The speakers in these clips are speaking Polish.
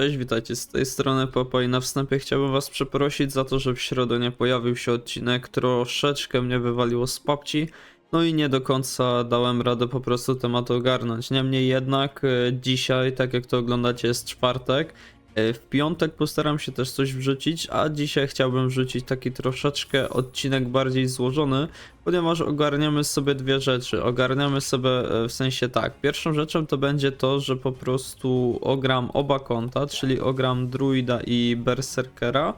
Cześć, witajcie z tej strony Popo i na wstępie chciałbym was przeprosić za to, że w środę nie pojawił się odcinek, troszeczkę mnie wywaliło z papci, no i nie do końca dałem radę po prostu temat ogarnąć. Niemniej jednak e, dzisiaj, tak jak to oglądacie, jest czwartek, w piątek postaram się też coś wrzucić, a dzisiaj chciałbym wrzucić taki troszeczkę odcinek bardziej złożony, ponieważ ogarniamy sobie dwie rzeczy. Ogarniamy sobie e, w sensie tak. Pierwszą rzeczą to będzie to, że po prostu ogram oba konta, czyli ogram Druida i Berserkera.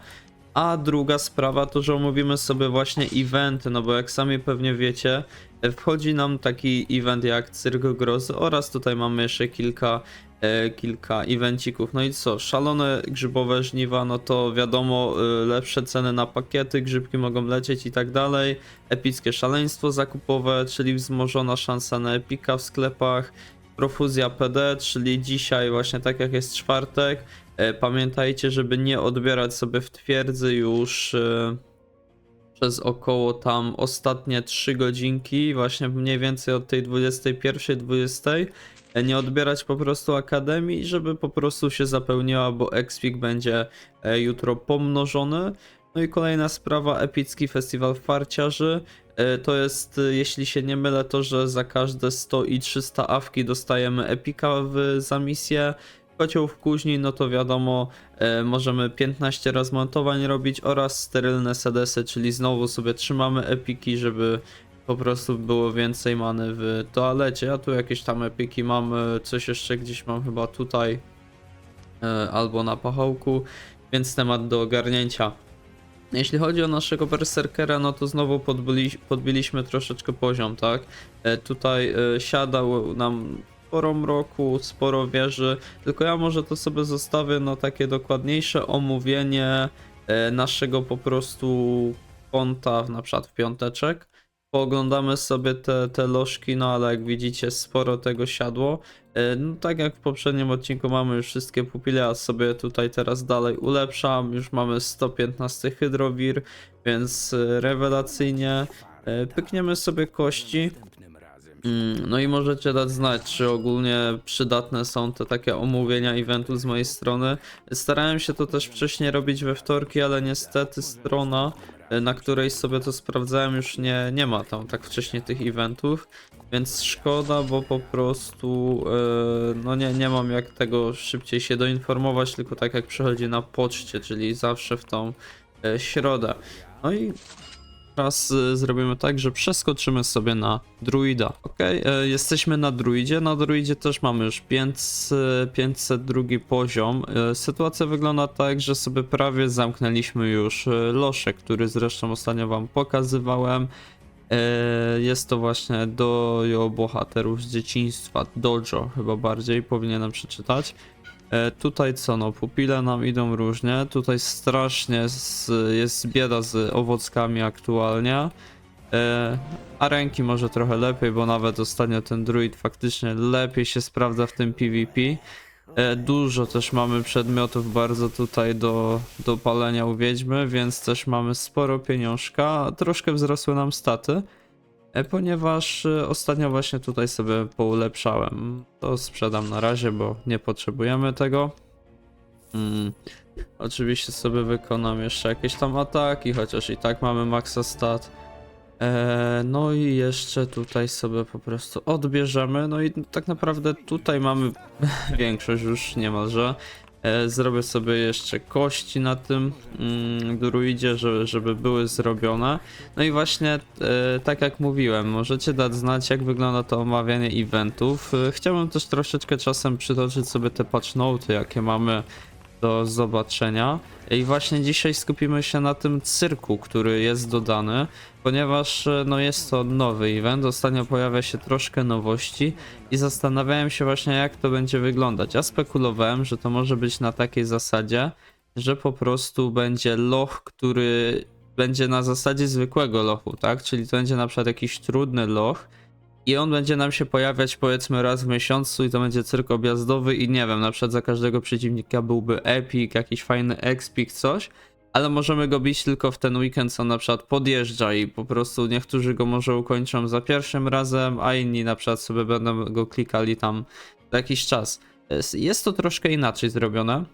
A druga sprawa to, że omówimy sobie właśnie eventy, no bo jak sami pewnie wiecie, e, wchodzi nam taki event jak Cyrk Grozy oraz tutaj mamy jeszcze kilka, e, kilka evencików. No i co, szalone grzybowe żniwa, no to wiadomo, e, lepsze ceny na pakiety, grzybki mogą lecieć i tak dalej. Epickie szaleństwo zakupowe, czyli wzmożona szansa na epika w sklepach. Profuzja PD, czyli dzisiaj właśnie tak jak jest czwartek, E, Pamiętajcie, żeby nie odbierać sobie w twierdzy już e, przez około tam ostatnie 3 godzinki, właśnie mniej więcej od tej 21-20. e, Nie odbierać po prostu akademii, żeby po prostu się zapełniła, bo Expik będzie e, jutro pomnożony. No i kolejna sprawa, epicki festiwal farciarzy. E, To jest, jeśli się nie mylę, to, że za każde 100 i 300 awki dostajemy epika w, za misję kocioł w kuźni, no to wiadomo, e, możemy 15 rozmontowań robić oraz sterylne sedesy, czyli znowu sobie trzymamy epiki, żeby po prostu było więcej many w toalecie. A tu jakieś tam epiki mam, e, coś jeszcze gdzieś mam chyba tutaj e, albo na pachołku, więc temat do ogarnięcia. Jeśli chodzi o naszego berserkera, no to znowu podbyli, podbiliśmy troszeczkę poziom, tak? E, tutaj e, siadał nam sporo mroku, sporo wieży, tylko ja może to sobie zostawię na takie dokładniejsze omówienie e, naszego po prostu konta, na przykład w piąteczek. Pooglądamy sobie te, te lożki, no ale jak widzicie sporo tego siadło. E, No tak jak w poprzednim odcinku mamy już wszystkie pupile, a sobie tutaj teraz dalej ulepszam. Już mamy 115 hydrowir, więc e, rewelacyjnie. Pykniemy sobie kości. Mm, No i możecie dać znać, czy ogólnie przydatne są te takie omówienia eventu z mojej strony. Starałem się to też wcześniej robić we wtorki, ale niestety strona, y, na której sobie to sprawdzałem, już nie, nie ma tam tak wcześnie tych eventów. Więc szkoda, bo po prostu y, no nie, nie mam jak tego szybciej się doinformować, tylko tak jak przychodzi na poczcie, czyli zawsze w tą y, środę. No i Teraz y, zrobimy tak, że przeskoczymy sobie na druida. Ok, jesteśmy na druidzie. Na druidzie też mamy już 500, 502 poziom. E, Sytuacja wygląda tak, że sobie prawie zamknęliśmy już e, losze, który zresztą ostatnio wam pokazywałem. E, Jest to właśnie dojo bohaterów z dzieciństwa, dojo chyba bardziej, powinienem przeczytać. E, Tutaj co no, pupile nam idą różnie, tutaj strasznie z, jest bieda z owockami aktualnie, e, a ręki może trochę lepiej, bo nawet ostatnio ten druid faktycznie lepiej się sprawdza w tym PvP. E, Dużo też mamy przedmiotów bardzo tutaj do, do palenia u wiedźmy, więc też mamy sporo pieniążka, troszkę wzrosły nam staty. E, Ponieważ e, ostatnio właśnie tutaj sobie poulepszałem. To sprzedam na razie, bo nie potrzebujemy tego. Mm. Oczywiście sobie wykonam jeszcze jakieś tam ataki, chociaż i tak mamy maxa stat. E, no i jeszcze tutaj sobie po prostu odbierzemy. No i tak naprawdę tutaj mamy większość już niemalże. E, Zrobię sobie jeszcze kości na tym mm, druidzie, żeby, żeby były zrobione. No i właśnie, e, tak jak mówiłem, możecie dać znać, jak wygląda to omawianie eventów. E, chciałbym też troszeczkę czasem przytoczyć sobie te patch noty, jakie mamy do zobaczenia. I właśnie dzisiaj skupimy się na tym cyrku, który jest dodany, ponieważ e, no jest to nowy event, ostatnio pojawia się troszkę nowości i zastanawiałem się właśnie jak to będzie wyglądać. Ja spekulowałem, że to może być na takiej zasadzie, że po prostu będzie loch, który będzie na zasadzie zwykłego lochu, tak? Czyli to będzie na przykład jakiś trudny loch i on będzie nam się pojawiać powiedzmy raz w miesiącu i to będzie cyrk objazdowy i nie wiem, na przykład za każdego przeciwnika byłby epic, jakiś fajny expik, coś, ale możemy go bić tylko w ten weekend, co na przykład podjeżdża i po prostu niektórzy go może ukończą za pierwszym razem, a inni na przykład sobie będą go klikali tam za jakiś czas. Jest- to troszkę inaczej zrobione.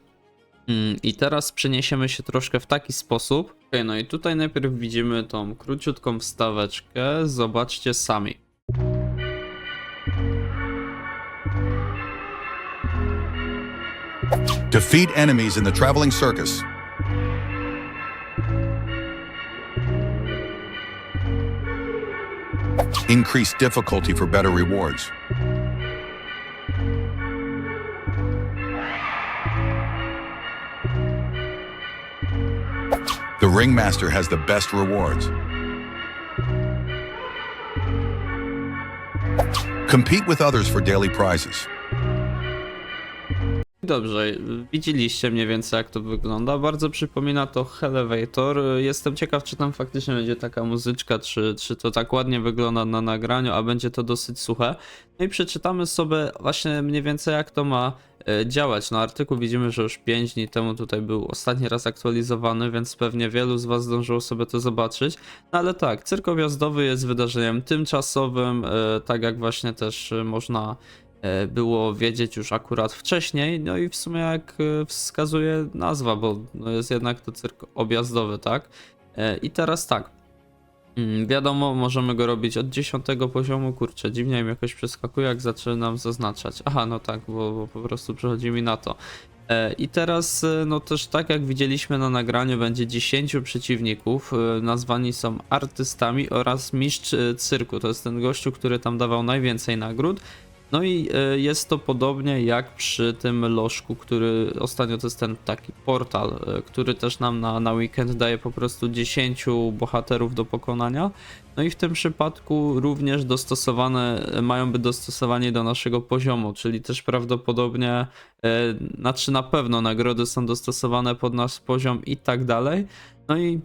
Mm, I teraz przeniesiemy się troszkę w taki sposób. No i tutaj najpierw widzimy tą króciutką wstaweczkę. Zobaczcie sami. Defeat enemies in the traveling circus. Increase difficulty for better rewards. The Ringmaster has the best rewards. Compete with others for daily prizes. Dobrze, widzieliście mniej więcej jak to wygląda. Bardzo przypomina to Elevator. Jestem ciekaw, czy tam faktycznie będzie taka muzyczka, czy, czy to tak ładnie wygląda na nagraniu, a będzie to dosyć suche. No i przeczytamy sobie właśnie mniej więcej jak to ma e, działać. No artykuł widzimy, że już 5 dni temu tutaj był ostatni raz aktualizowany, więc pewnie wielu z was zdążyło sobie to zobaczyć. No ale tak, cyrk objazdowy jest wydarzeniem tymczasowym, e, tak jak właśnie też e, można było wiedzieć już akurat wcześniej, no i w sumie jak e, wskazuje nazwa, bo no jest jednak to cyrk objazdowy, tak? E, I teraz tak, Mm, wiadomo, możemy go robić od 10 poziomu, kurczę, dziwnie mi jakoś przeskakuje, jak zaczynam zaznaczać. Aha, no tak, bo, bo po prostu przychodzi mi na to. E, I teraz, e, no też tak jak widzieliśmy na nagraniu, będzie 10 przeciwników, e, nazwani są artystami oraz mistrz e, cyrku, to jest ten gościu, który tam dawał najwięcej nagród. No i e, jest to podobnie jak przy tym lożku, który ostatnio to jest ten taki portal, e, który też nam na, na weekend daje po prostu 10 bohaterów do pokonania. No i w tym przypadku również dostosowane, mają być dostosowani do naszego poziomu, czyli też prawdopodobnie, e, znaczy na pewno nagrody są dostosowane pod nasz poziom i tak dalej. No i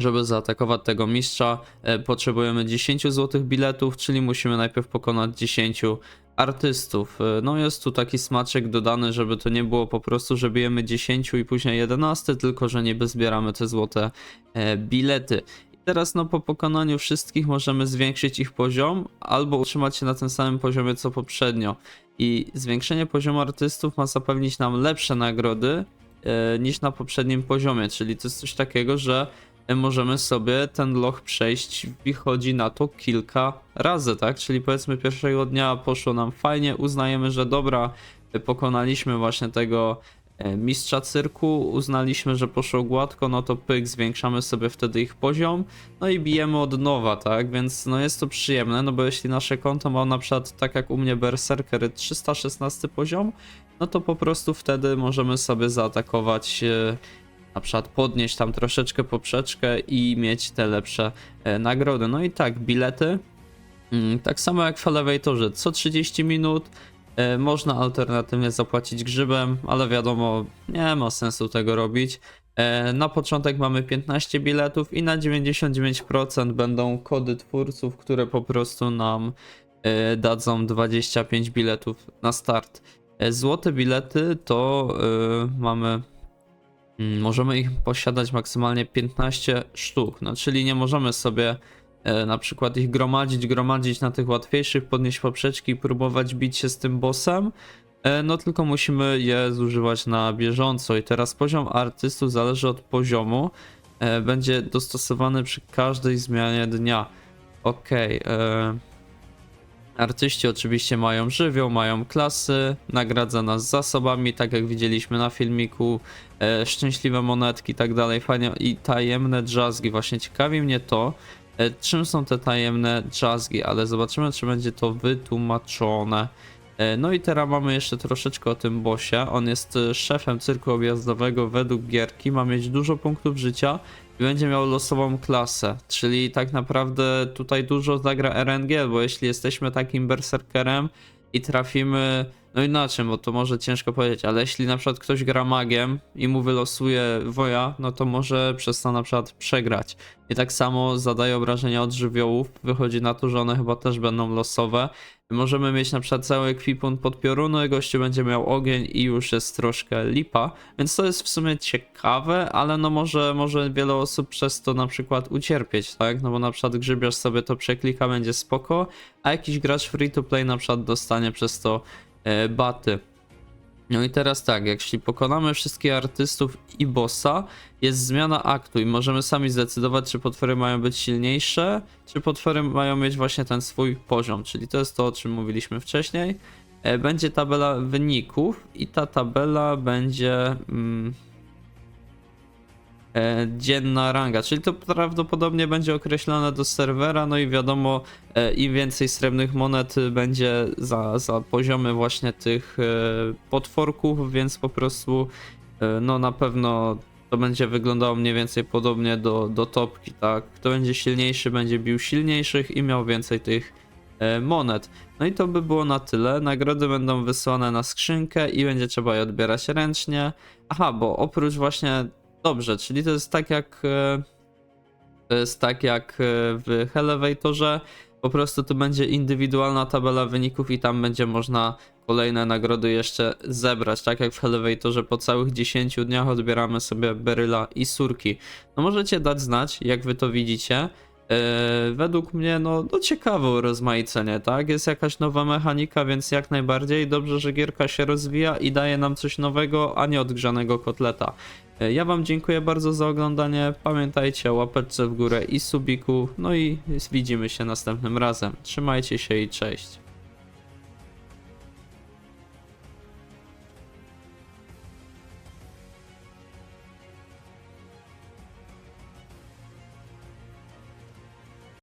żeby zaatakować tego mistrza, e, potrzebujemy 10 złotych biletów, czyli musimy najpierw pokonać 10 artystów. E, No jest tu taki smaczek dodany, żeby to nie było po prostu, że bijemy 10 i później 11, tylko że niby zbieramy te złote e, bilety. I teraz no po pokonaniu wszystkich możemy zwiększyć ich poziom albo utrzymać się na tym samym poziomie co poprzednio. I zwiększenie poziomu artystów ma zapewnić nam lepsze nagrody niż na poprzednim poziomie, czyli to jest coś takiego, że możemy sobie ten loch przejść, wychodzi na to kilka razy, tak? Czyli powiedzmy pierwszego dnia poszło nam fajnie, uznajemy, że dobra, pokonaliśmy właśnie tego e, mistrza cyrku, uznaliśmy, że poszło gładko, no to pyk, zwiększamy sobie wtedy ich poziom, no i bijemy od nowa, tak? Więc no jest to przyjemne, no bo jeśli nasze konto ma na przykład, tak jak u mnie Berserker 316 poziom, no to po prostu wtedy możemy sobie zaatakować e, na przykład podnieść tam troszeczkę poprzeczkę i mieć te lepsze e, nagrody. No i tak, bilety, mm, tak samo jak w Elevatorze, co 30 minut e, można alternatywnie zapłacić grzybem, ale wiadomo, nie ma sensu tego robić. E, Na początek mamy 15 biletów i na 99% będą kody twórców, które po prostu nam dadzą 25 biletów na start. Złote bilety to mamy Możemy ich posiadać maksymalnie 15 sztuk, no czyli nie możemy sobie e, na przykład ich gromadzić, gromadzić na tych łatwiejszych, podnieść poprzeczki i próbować bić się z tym bossem, e, no tylko musimy je zużywać na bieżąco. I teraz poziom artystów zależy od poziomu, e, będzie dostosowany przy każdej zmianie dnia. Okej, e, Artyści oczywiście mają żywioł, mają klasy, nagradza nas zasobami, tak jak widzieliśmy na filmiku, e, szczęśliwe monetki i tak dalej, fajnie i tajemne drzazgi. Właśnie ciekawi mnie to, e, czym są te tajemne drzazgi, ale zobaczymy, czy będzie to wytłumaczone. E, No i teraz mamy jeszcze troszeczkę o tym bossie. On jest e, szefem cyrku objazdowego według gierki, ma mieć dużo punktów życia i będzie miał losową klasę, czyli tak naprawdę tutaj dużo zagra RNG, bo jeśli jesteśmy takim berserkerem i trafimy, no inaczej, bo to może ciężko powiedzieć, ale jeśli na przykład ktoś gra magiem i mu wylosuje woja, no to może przez to na przykład przegrać. I tak samo zadaje obrażenia od żywiołów, wychodzi na to, że one chyba też będą losowe. Możemy mieć na przykład cały ekwipunek pod pioruny, gościu będzie miał ogień i już jest troszkę lipa, więc to jest w sumie ciekawe, ale no może, może wiele osób przez to na przykład ucierpieć, tak? No bo na przykład grzybiarz sobie to przeklika, będzie spoko, a jakiś gracz free to play na przykład dostanie przez to baty. No i teraz tak, jeśli pokonamy wszystkich artystów i bossa, jest zmiana aktu i możemy sami zdecydować, czy potwory mają być silniejsze, czy potwory mają mieć właśnie ten swój poziom, czyli to jest to, o czym mówiliśmy wcześniej. E, Będzie tabela wyników i ta tabela będzie mm, e, dzienna ranga, czyli to prawdopodobnie będzie określone do serwera, no i wiadomo, e, im więcej srebrnych monet będzie za, za poziomy właśnie tych e, potworków, więc po prostu e, no na pewno to będzie wyglądało mniej więcej podobnie do, do topki, tak? Kto będzie silniejszy, będzie bił silniejszych i miał więcej tych e, monet. No i to by było na tyle. Nagrody będą wysłane na skrzynkę i będzie trzeba je odbierać ręcznie. Aha, bo oprócz właśnie. Dobrze, czyli to jest tak jak. e, To jest tak jak e, w Elevatorze. Po prostu to będzie indywidualna tabela wyników i tam będzie można kolejne nagrody jeszcze zebrać. Tak jak w Elevatorze po całych 10 dniach odbieramy sobie beryla i surki. No możecie dać znać, jak wy to widzicie. Yy, według mnie, no, no ciekawe urozmaicenie, tak? Jest jakaś nowa mechanika, więc jak najbardziej dobrze, że gierka się rozwija i daje nam coś nowego, a nie odgrzanego kotleta. Yy, Ja wam dziękuję bardzo za oglądanie. Pamiętajcie o łapeczce w górę i subiku. No i widzimy się następnym razem. Trzymajcie się i cześć.